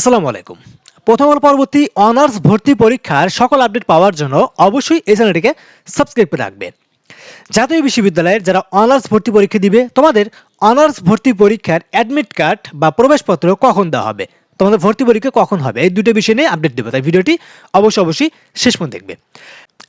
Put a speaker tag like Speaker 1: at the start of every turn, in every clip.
Speaker 1: আসসালামু আলাইকুম। প্রথম আলো পরবর্তী অনার্স ভর্তি পরীক্ষার সকল আপডেট পাওয়ার জন্য অবশ্যই এই চ্যানেলটিকে সাবস্ক্রাইব করে রাখবেন। জাতীয় বিশ্ববিদ্যালয়ের যারা অনার্স ভর্তি পরীক্ষা দিবে, তোমাদের অনার্স ভর্তি পরীক্ষার অ্যাডমিট কার্ড বা প্রবেশপত্র কখন দেওয়া হবে? তোমাদের ভর্তি পরীক্ষা কখন হবে? এই দুটো বিষয় নিয়ে আপডেট দেবো। তাই ভিডিওটি অবশ্যই অবশ্যই শেষ পর্যন্ত দেখবে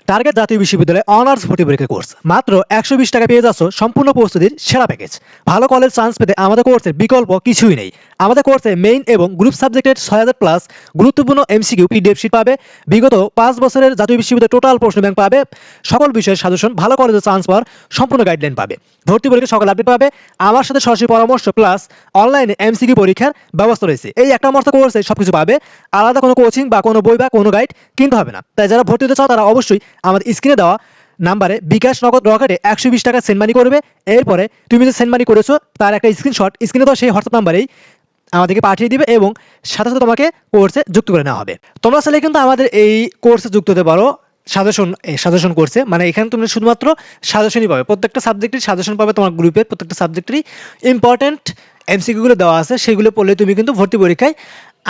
Speaker 1: টার্গেট জাতীয় বিশ্ববিদ্যালয়ে অনার্স ভর্তি পরীক্ষা কোর্স মাত্র একশো বিশ টাকা পেয়ে যাচ্ছ সম্পূর্ণ প্রস্তুতির সেরা প্যাকেজ ভালো কলেজ চান্স পেতে আমাদের কোর্সের বিকল্প কিছুই নেই। আমাদের কোর্সে মেইন এবং গ্রুপ সাবজেক্টের ছয় হাজার প্লাস গুরুত্বপূর্ণ এমসিকিউ পিডিএফ শিট পাবে। বিগত পাঁচ বছরের জাতীয় বিশ্ববিদ্যালয় টোটাল প্রশ্ন ব্যাংক পাবে। সকল বিষয়ের সাজেশন ভালো কলেজে চান্স পাওয়ার সম্পূর্ণ গাইডলাইন পাবে। ভর্তি পরীক্ষা সকল আপডেট পাবে। আমার সাথে সরাসরি পরামর্শ প্লাস অনলাইনে এমসিকিউ পরীক্ষার ব্যবস্থা রয়েছে। এই একটা মাত্র কোর্সে সবকিছু পাবে। আলাদা কোনো কোচিং বা কোনো বই বা কোনো গাইড কিনতে হবে না। তাই যারা ভর্তি হতে চাও, তারা অবশ্যই আমাদের স্ক্রিনে দেওয়া নাম্বারে বিকাশ নগদ রকেটে একশো বিশ টাকা সেন্ড মানি করবে। এরপরে তুমি যে সেন্ড মানি করেছ, তার একটা স্ক্রিনশট স্ক্রিনে দেওয়া সেই হোয়াটসঅ্যাপ নাম্বারেই আমাদেরকে পাঠিয়ে দিবে এবং সাথে সাথে তোমাকে কোর্সে যুক্ত করে নেওয়া হবে। তোমরা চাইলে কিন্তু আমাদের এই কোর্সে যুক্ত হতে পারো সাজেশন সাজেশন কোর্সে মানে এখানে তুমি শুধুমাত্র সাজেশনই পাবে। প্রত্যেকটা সাবজেক্টের সাজেশন পাবে তোমার গ্রুপের প্রত্যেকটা সাবজেক্টেরই ইম্পর্টেন্ট এমসিকিউগুলো দেওয়া আছে। সেগুলো পড়লে তুমি কিন্তু ভর্তি পরীক্ষায়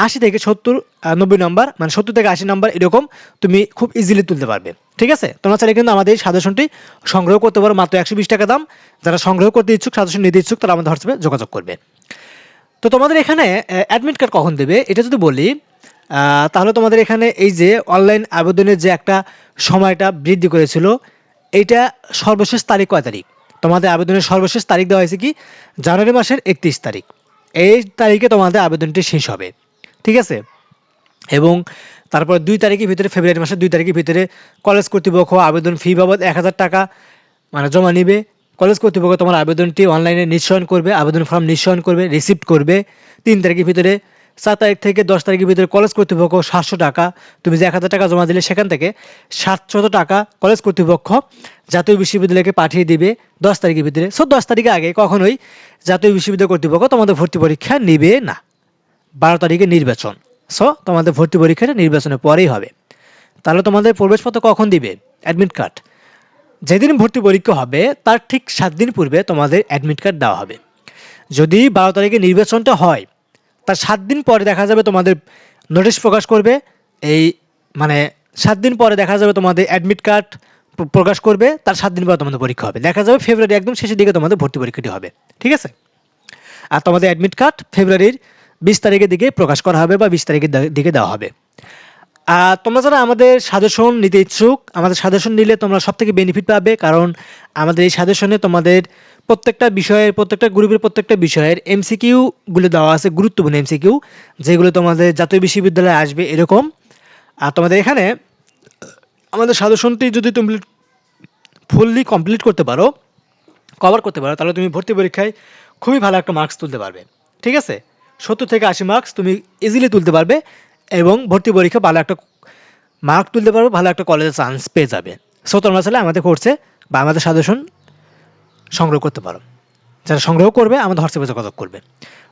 Speaker 1: আশি থেকে সত্তর নব্বই নম্বর মানে সত্তর থেকে আশি নম্বর এরকম তুমি খুব ইজিলি তুলতে পারবে। ঠিক আছে? তোমরা চাইলে কিন্তু আমাদের এই সাজেশনটি সংগ্রহ করতে পারো। মাত্র একশো বিশ টাকা দাম। যারা সংগ্রহ করতে ইচ্ছুক সাজেশন নিতে ইচ্ছুক, তারা আমাদের হোয়াটসঅ্যাপে যোগাযোগ করবে। তো তোমাদের এখানে অ্যাডমিট কার্ড কখন দেবে? এটা যদি বলি তাহলে তোমাদের এখানে এই যে অনলাইন আবেদনের যে একটা সময়টা বৃদ্ধি করেছিল, এইটা সর্বশেষ তারিখ কয় তারিখ? তোমাদের আবেদনের সর্বশেষ তারিখ দেওয়া হয়েছে কি? জানুয়ারি মাসের একত্রিশ তারিখ। এই তারিখে তোমাদের আবেদনটি শেষ হবে। ঠিক আছে? এবং তারপর দুই তারিখের ভিতরে, ফেব্রুয়ারি মাসের দুই তারিখের ভিতরে কলেজ কর্তৃপক্ষ আবেদন ফি বাবদ এক হাজার টাকা মানে জমা নিবে। কলেজ কর্তৃপক্ষ তোমার আবেদনটি অনলাইনে নিশ্চয়ন করবে, আবেদন ফর্ম নিশ্চয়ন করবে রিসিপ্ট করবে। তিন তারিখের ভিতরে, সাত তারিখ থেকে দশ তারিখের ভিতরে কলেজ কর্তৃপক্ষ সাতশো টাকা, তুমি যে এক হাজার টাকা জমা দিলে সেখান থেকে সাতশত টাকা কলেজ কর্তৃপক্ষ জাতীয় বিশ্ববিদ্যালয়কে পাঠিয়ে দিবে দশ তারিখের ভিতরে। সো দশ তারিখের আগে কখনোই জাতীয় বিশ্ববিদ্যালয় কর্তৃপক্ষ তোমাদের ভর্তি পরীক্ষা নেবে না। বারো তারিখে নির্বাচন। সো তোমাদের ভর্তি পরীক্ষাটা নির্বাচনের পরেই হবে। তাহলে তোমাদের প্রবেশপত্র কখন দিবে? অ্যাডমিট কার্ড যেদিন ভর্তি পরীক্ষা হবে, তার ঠিক সাত দিন পূর্বে তোমাদের অ্যাডমিট কার্ড দেওয়া হবে। যদি বারো তারিখে নির্বাচনটা হয়, তার সাত দিন পরে দেখা যাবে তোমাদের নোটিশ প্রকাশ করবে। এই মানে সাত দিন পরে দেখা যাবে তোমাদের অ্যাডমিট কার্ড প্রকাশ করবে, তার সাত দিন পরে তোমাদের পরীক্ষা হবে। দেখা যাবে ফেব্রুয়ারি একদম শেষের দিকে তোমাদের ভর্তি পরীক্ষাটি হবে। ঠিক আছে? আর তোমাদের অ্যাডমিট কার্ড ফেব্রুয়ারির বিশ তারিখের দিকে প্রকাশ করা হবে বা বিশ তারিখের দিকে দেওয়া হবে। তোমরা যারা আমাদের সাজেশন নিতে ইচ্ছুক, আমাদের সাজেশন নিলে তোমরা সব থেকে বেনিফিট পাবে, কারণ আমাদের এই সাজেশনে তোমাদের প্রত্যেকটা বিষয়ের, প্রত্যেকটা গ্রুপের প্রত্যেকটা বিষয়ের এমসিকিউ গুলো দেওয়া আছে, গুরুত্বপূর্ণ এমসিকিউ যেগুলো তোমাদের জাতীয় বিশ্ববিদ্যালয়ে আসবে এরকম। আর তোমাদের এখানে, আমাদের সাজেশনটি যদি তুমি ফুললি কমপ্লিট করতে পারো কভার করতে পারো, তাহলে তুমি ভর্তি পরীক্ষায় খুবই ভালো একটা মার্কস তুলতে পারবে। ঠিক আছে? সত্তর থেকে আশি মার্কস তুমি ইজিলি তুলতে পারবে। এবং ভর্তি পরীক্ষা ভালো একটা মার্ক তুলতে পারবে, ভালো একটা কলেজে চান্স পেয়ে যাবে। সো তোমরা আমাদের কোর্সে বা আমাদের সাজেশন সংগ্রহ করতে পারো। যারা সংগ্রহ করবে, আমাদের হোয়াটসঅ্যাপে যোগাযোগ করবে।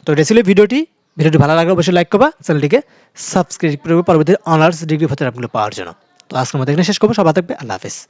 Speaker 1: তো এটা ছিল ভিডিওটি। ভিডিওটি ভালো লাগলে অবশ্যই লাইক করবা। চ্যানেলটিকে সাবস্ক্রাইব করবে। পরবর্তী অনার্স ডিগ্রি ভর্তির আপগুলো পাওয়ার জন্য। তো আজকের মধ্যে এখানে শেষ করব। সবাই থাকবে। আল্লাহ হাফেজ।